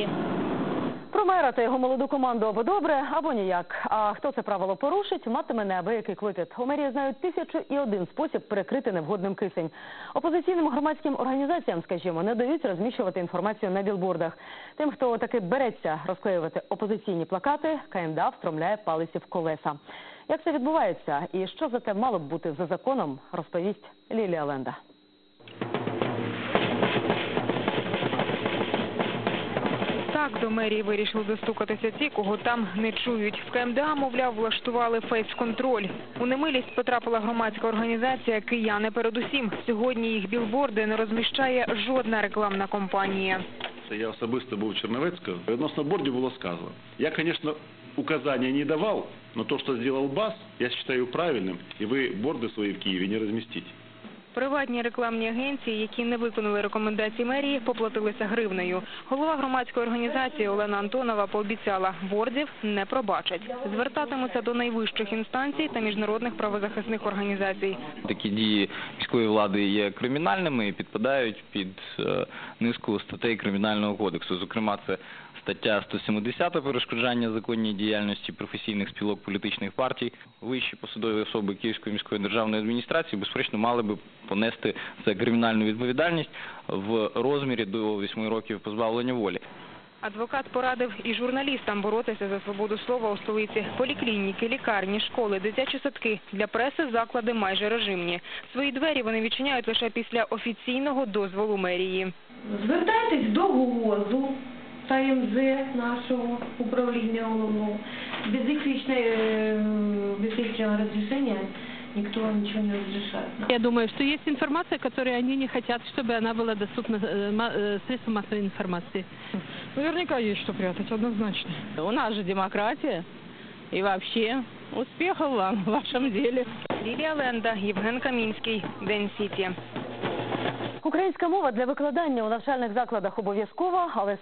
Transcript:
Сіті. Про мера та його молоду команду або добре, або ніяк. А хто це правило порушить, матиме неабиякий клопіт. У мерії знають тисячу і один спосіб перекрити невгодним кисень. Опозиційним громадським організаціям, скажімо, не дають розміщувати інформацію на білбордах. Тим, хто таки береться розклеювати опозиційні плакати, КМДА встромляє палиці в колеса. Як це відбувається і що за те мало б бути за законом, розповість Лілія Ленда. Так до мерії вирішили достукатися ті, кого там не чують. В КМДА, мовляв, влаштували фейс-контроль. У немилість потрапила громадська організація «Кияни передусім». Сьогодні їх білборди не розміщає жодна рекламна компанія. Я особисто був в Черновецького. Відносно бордів було сказано. Я, звісно, указання не давав, але то, що зробив БАС, я вважаю правильним, і ви борди свої в Києві не розмістите. Приватні рекламні агенції, які не виконали рекомендації мерії, поплатилися гривнею. Голова громадської організації Олена Антонова пообіцяла, бордів не пробачать. Звертатимуться до найвищих інстанцій та міжнародних правозахисних організацій. Такі дії міської влади є кримінальними і підпадають під е, низку статей Кримінального кодексу. Зокрема, це стаття 170 перешкоджання законній діяльності професійних спілок політичних партій. Вищі посадові особи Київської міської державної адміністрації безперечно мали би понести за кримінальну відповідальність в розмірі до 8 років позбавлення волі. Адвокат порадив і журналістам боротися за свободу слова у столиці. Поліклініки, лікарні, школи, дитячі садки. Для преси заклади майже режимні. Свої двері вони відчиняють лише після офіційного дозволу мерії. Звертайтесь до ГУОЗу та МЗ нашого управління головного. Без их личной, э, без личного разрешения никто вам ничего не разрешает. Я думаю, что есть информация, которую они не хотят, чтобы она была доступна э, ма- э, средствам массовой информации. Наверняка есть что прятать, однозначно. У нас же демократия. И вообще, успехов вам в вашем деле. Лілія Ленда, Євген Камінський, День Сіті. Українська мова для викладання у навчальних закладах обов'язкова, але